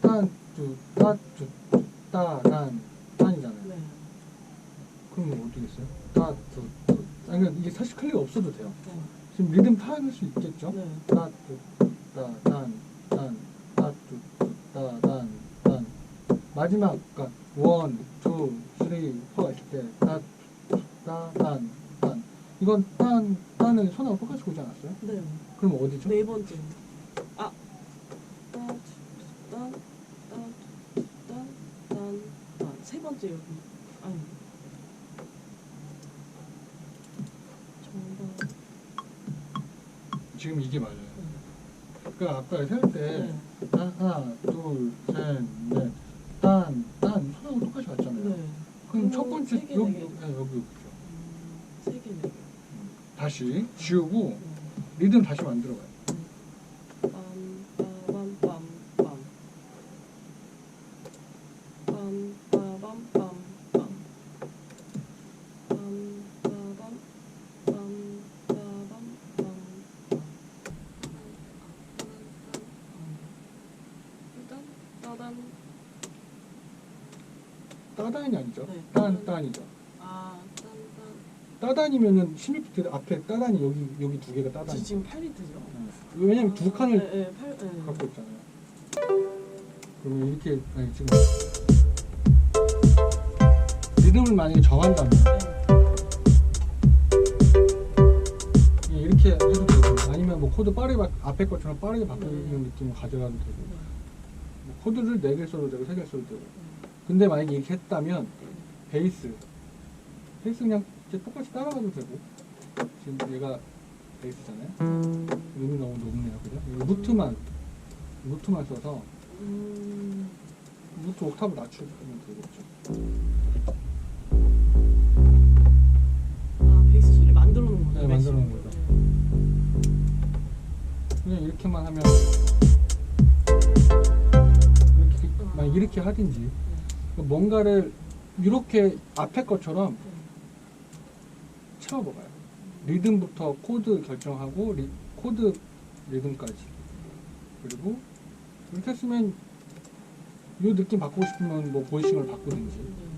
딴, 뚜, 따, 뚜, 따, 단, 딴이잖아요. 네. 그럼 어떻게 했어요? 따, 뚜, 뚜. 아니, 그러니까 이게 사실 클릭 없어도 돼요. 네. 지금 리듬 타할 수 있겠죠? 네. 따, 뚜, 따, 단, 단, 따, 뚜, 뚜, 따, 단, 단. 마지막, 그러니까 원, 투, 쓰리, 포가 있을 때 따, 뚜, 따, 단, 단. 이건 딴, 딴을 손하고 똑같이 보지 않았어요? 네. 그럼 어디죠? 네 번째. 아. 따, 딴, 딴, 딴, 딴, 딴. 세 번째 여기. 아니. 정답. 지금 이게 맞아요. 네. 그러니까 아까 셀 때 네. 하나, 둘, 셋, 넷, 딴, 딴 손하고 똑같이 왔잖아요. 네. 그럼 첫 번째 세 개, 여기, 네 개. 네, 여기 여기죠. 음, 세 개, 네 개. 다시 지우고 네. 리듬 다시 만들어봐요. 따단, 따단. 따단이 아니죠. 네. 딴, 딴이죠. 아, 딴. 따단이면은 16비트 앞에 따단이 여기 여기 두 개가 저 따단이. 지금 8비트죠? 네. 왜냐면 두 칸을 네, 네, 8, 네. 갖고 있잖아요. 그러면 이렇게 아니 지금 리듬을 만약에 정한다면 네. 예, 이렇게 해도 되고 아니면 뭐 코드 빠르게 바, 앞에 것처럼 빠르게 바꾸는 느낌을 가져가도 되고 뭐 코드를 네개 써도 되고 세개 써도 되고 근데 만약에 이렇게 했다면 베이스 베이스 그냥 똑같이 따라가도 되고 지금 얘가 베이스잖아요 음이 너무 높네요 그죠? 이거 루트만 루트만 써서 음, 루트 옥타브 낮추면 되겠죠 아, 베이스 소리 만들어 놓은 거죠? 네, 만들어 놓은. 거죠. 네. 그냥 이렇게만 하면 만약 이렇게 하든지 뭔가를 이렇게 앞에 것처럼 네. 채워봐요. 리듬부터 코드 결정하고 리, 코드 리듬까지 그리고 이렇게 했으면 이 느낌 바꾸고 싶으면 뭐 보이싱을 바꾸든지 네.